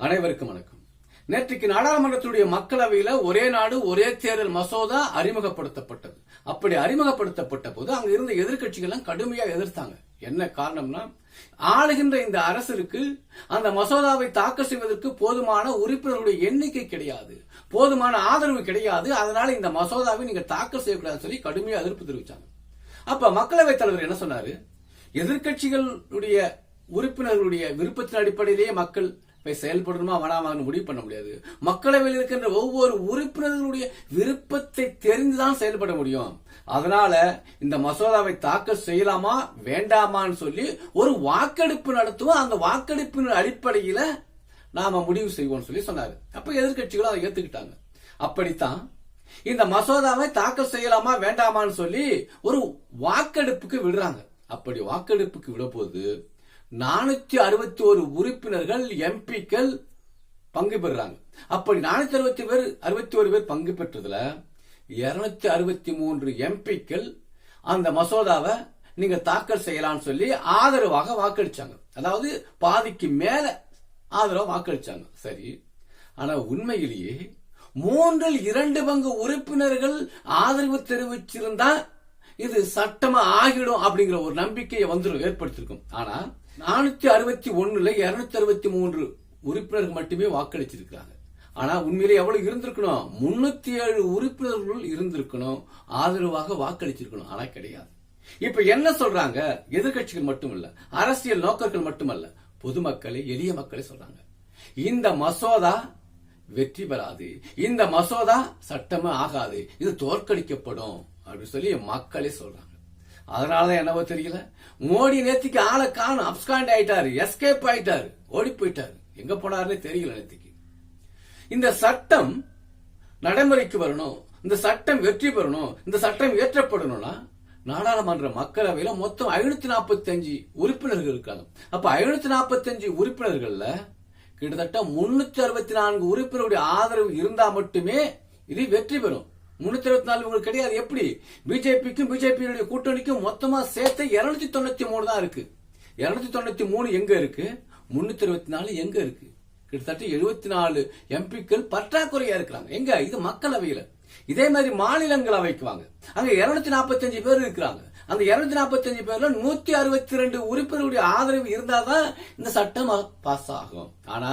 அனைவருக்கும் வணக்கம். நேற்றுக்கு நாடாளுமன்றத்துடைய மக்களவையில ஒரே நாடு ஒரே தேர்தல் மசோதா அறிமுகப்படுத்தப்பட்டது. அப்படி அறிமுகப்படுத்தப்பட்ட போது அங்க இருந்த எதிர்க்கட்சிகள் கடுமையா எதிர்த்தாங்க. என்ன காரணம்னா ஆளுகின்ற இந்த அரசிற்கு அந்த மசோதாவை தாக்கல் செய்வதற்கு போதுமான உறுப்பினர்களுடைய எண்ணிக்கை கிடையாது. போதுமான ஆதரவு கிடையாது. அதனால இந்த மசோதாவை நீங்க தாக்கல் செய்யக்கூடாதுன்னு சொல்லி கடுமையா எதிர்ப்பு தெரிவிச்சாங்க. அப்ப மக்களவைத் தலைவர் என்ன சொன்னாரு? எதிர்க்கட்சிகளுடைய உறுப்பினர்களுடைய விருப்பத்தின் அடிப்படையிலேயே மக்கள் போய் செயல்படணுமா வேணாமான்னு முடிவு பண்ண முடியாது. மக்களவையில் இருக்கின்ற ஒவ்வொரு உறுப்பினர்களுடைய விருப்பத்தை தெரிந்துதான் செயல்பட முடியும். அதனால இந்த மசோதாவை தாக்கல் செய்யலாமா வேண்டாமான்னு சொல்லி ஒரு வாக்கெடுப்பு நடத்துவோம். அந்த வாக்கெடுப்பின் அடிப்படையில நாம முடிவு செய்வோம்னு சொல்லி சொன்னாரு. அப்ப எதிர்கட்சிகளும் அதை ஏத்துக்கிட்டாங்க. அப்படித்தான் இந்த மசோதாவை தாக்கல் செய்யலாமா வேண்டாமான்னு சொல்லி ஒரு வாக்கெடுப்புக்கு விடுறாங்க. அப்படி வாக்கெடுப்புக்கு விடப்போது நானூத்தி அறுபத்தி ஒரு உறுப்பினர்கள் எம்பிக்கள் பங்கு பெறுறாங்க. அப்படி நானூத்தி அறுபத்தி பேர் அறுபத்தி ஒரு பேர் பங்கு பெற்றதுல இருநூத்தி அறுபத்தி மூன்று எம்பிக்கள் அந்த மசோதாவை நீங்க தாக்கல் செய்யலாம்னு சொல்லி ஆதரவாக வாக்களிச்சாங்க. அதாவது பாதிக்கு மேல ஆதரவா வாக்களிச்சாங்க. சரி. ஆனா உண்மையிலேயே மூன்றில் இரண்டு பங்கு உறுப்பினர்கள் ஆதரவு தெரிவிச்சிருந்தா இது சட்டமா ஆகிடும் அப்படிங்கிற ஒரு நம்பிக்கையை வந்துடும் ஏற்படுத்திருக்கும். ஆனா நானூத்தி அறுபத்தி ஒண்ணுல இருநூத்தி அறுபத்தி மூன்று உறுப்பினர்கள் மட்டுமே வாக்களிச்சிருக்காங்க ஆனா உண்மையிலே எவ்வளவு இருந்திருக்கணும்? முன்னூத்தி ஏழு உறுப்பினர்கள் இருந்திருக்கணும். ஆதரவாக வாக்களிச்சிருக்கணும். ஆனா கிடையாது. இப்ப என்ன சொல்றாங்க? எதிர்க்கட்சிகள் மட்டுமல்ல அரசியல் நோக்கர்கள் மட்டுமல்ல பொதுமக்களை எளிய மக்களை சொல்றாங்க. இந்த மசோதா வெற்றி பெறாது. இந்த மசோதா சட்டமே ஆகாது. இது தோற்கடிக்கப்படும். அப்படின்னு சொல்லி மக்களே சொல்றாங்க. அதனாலதான் என்னவோ தெரியல. மோடி நேத்திக்கு ஆளை காணும். அப்ஸ்காண்ட் ஆயிட்டாரு. எஸ்கேப் ஆயிட்டாரு. ஓடி போயிட்டாரு. எங்க போனாருன்னே தெரியல நேத்திக்கு. இந்த சட்டம் நடைமுறைக்கு வரணும். இந்த சட்டம் வெற்றி பெறணும். இந்த சட்டம் இயற்றப்படணும்னா நாடாளுமன்ற மக்களவையில மொத்தம் ஐநூத்தி நாற்பத்தி அஞ்சு உறுப்பினர்கள் இருக்காங்க. அப்ப ஐநூத்தி நாற்பத்தி அஞ்சு உறுப்பினர்கள்ல கிட்டத்தட்ட முன்னூத்தி அறுபத்தி நான்கு உறுப்பினருடைய ஆதரவு இருந்தா மட்டுமே இது வெற்றி பெறும். முன்னூத்தி இருபத்தி நாலு உங்களுக்கு கிடையாது. எப்படி? பிஜேபிக்கும் பிஜேபியுடைய கூட்டணிக்கும் மொத்தமா சேர்த்து இருநூத்தி தொண்ணூத்தி மூணு தான் இருக்கு. இருநூத்தி தொண்ணூத்தி மூணு எங்க இருக்கு? முன்னூத்தி இருபத்தி நாலு எங்க இருக்கு? கிட்டத்தட்ட எழுபத்தி நாலு எம்பிக்கள் பற்றாக்குறையா இருக்கிறாங்க. எங்க? இது மக்களவையில. இதே மாதிரி மாநிலங்களவைக்கு வாங்க அங்க இருநூத்தி நாற்பத்தி அஞ்சு பேர் இருக்கிறாங்க. அந்த இருநூத்தி நாற்பத்தி அஞ்சு பேர்ல நூத்தி அறுபத்தி ரெண்டு உறுப்பினருடைய ஆதரவு இருந்தாதான் இந்த சட்டம் பாஸ் ஆகும் ஆனா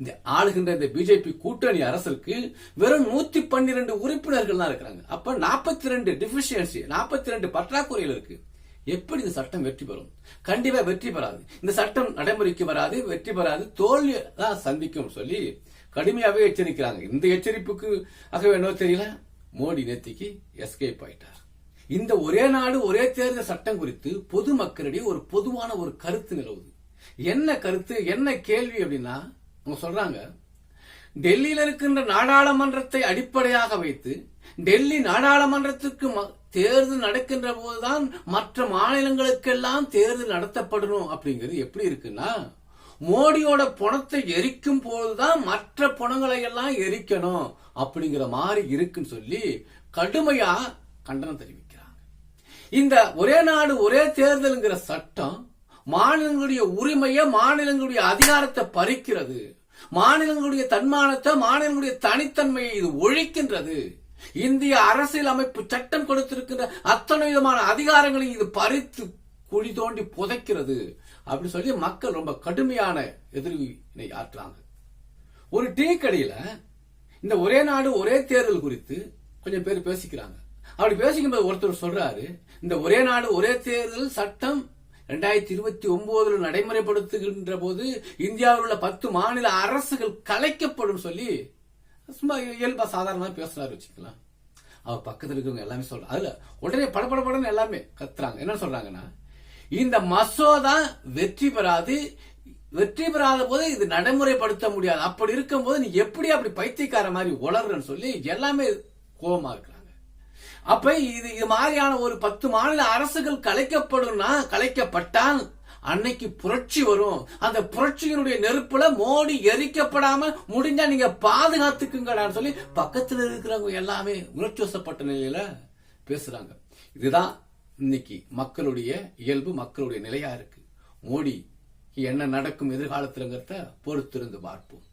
இந்த ஆளுகின்ற இந்த பிஜேபி கூட்டணி அரசுக்கு வெறும் நூத்தி பன்னிரெண்டு உறுப்பினர்கள் தான் இருக்கிறாங்க. அப்ப நாற்பத்தி ரெண்டு டிபிஷியன்சி நாற்பத்தி ரெண்டு பற்றாக்குறைகள் இருக்கு. எப்படி இந்த சட்டம் வெற்றி பெறும்? கண்டிப்பா வெற்றி பெறாது. இந்த சட்டம் நடைமுறைக்கு வராது வெற்றி பெறாது. தோல்வி தான் சந்திக்கும் சொல்லி கடுமையாகவே எச்சரிக்கிறாங்க. இந்த எச்சரிப்புக்கு ஆகவே என்ன தெரியல மோடி நேத்திக்கு எஸ்கேப் ஆயிட்டார். இந்த ஒரே நாடு ஒரே தேர்தல் சட்டம் குறித்து பொதுமக்களிடையே ஒரு பொதுவான ஒரு கருத்து நிலவுது. என்ன கருத்து என்ன கேள்வி அப்படின்னா அவங்க சொல்றாங்க டெல்லியில இருக்கின்ற நாடாளுமன்றத்தை அடிப்படையாக வைத்து டெல்லி நாடாளுமன்றத்துக்கு தேர்தல் நடக்கின்ற போதுதான் மற்ற மாநிலங்களுக்கெல்லாம் தேர்தல் நடத்தப்படணும் அப்படிங்கிறது எப்படி இருக்குன்னா மோடியோட பணத்தை எரிக்கும் போதுதான் மற்ற பணங்களை எல்லாம் எரிக்கணும் அப்படிங்கிற மாதிரி இருக்குன்னு சொல்லி கடுமையா கண்டனம் தெரிவிக்கிறாங்க. இந்த ஒரே நாடு ஒரே தேர்தல்ங்கிற சட்டம் மாநிலங்களுடைய உரிமையை மாநிலங்களுடைய அதிகாரத்தை பறிக்கிறது. மாநிலங்களுடைய தன்மானத்தை மாநிலங்களுடைய தனித்தன்மையை இது ஒழிக்கின்றது. இந்திய அரசியல் அமைப்பு சட்டம் கொடுத்திருக்கின்ற அத்தனை விதமான அதிகாரங்களையும் இது பறித்து குழி தோண்டி புதைக்கிறது அப்படின்னு சொல்லி மக்கள் ரொம்ப கடுமையான எதிர்வினை ஆற்றுறாங்க ஒரு டீ கடையில இந்த ஒரே நாடு ஒரே தேர்தல் குறித்து கொஞ்சம் பேர் பேசிக்கிறாங்க. அப்படி பேசிக்கும்போது ஒருத்தர் சொல்றாரு இந்த ஒரே நாடு ஒரே தேர்தல் சட்டம் ரெண்டாயிரத்தி இருபத்தி ஒன்பதுல நடைமுறைப்படுத்துகின்ற போது இந்தியாவில் உள்ள பத்து மாநில அரசுகள் கலைக்கப்படும் சொல்லி சும்மா இயல்பா சாதாரணமா பேசுறாரு வச்சுக்கலாம் அவர் பக்கத்தில் இருக்கிறவங்க எல்லாமே சொல்றாங்க அதுல உடனே படபடபடன்னு எல்லாமே கத்துறாங்க. என்ன சொல்றாங்கன்னா இந்த மசோதா வெற்றி பெறாது வெற்றி பெறாத போது இது நடைமுறைப்படுத்த முடியாது. அப்படி இருக்கும் போது நீ எப்படி அப்படி பைத்தியக்கார மாதிரி உளர்றன்னு சொல்லி எல்லாமே கோபமா இருக்கிறாங்க. அப்ப இது இது மாதிரியான ஒரு பத்து மாநில அரசுகள் கலைக்கப்படும்னா கலைக்கப்பட்டால் அன்னைக்கு புரட்சி வரும். அந்த புரட்சியினுடைய நெருப்புல மோடி எரிக்கப்படாம முடிஞ்சா நீங்க பாதுகாத்துக்குங்கடான்னு சொல்லி பக்கத்துல இருக்கிறவங்க எல்லாமே உணர்ச்சி வசப்பட்ட நிலையில பேசுறாங்க. இதுதான் இன்னைக்கு மக்களுடைய இயல்பு மக்களுடைய நிலையா இருக்கு. மோடி என்ன நடக்கும் எதிர்காலத்துலங்கிறத பொறுத்திருந்து பார்ப்போம்.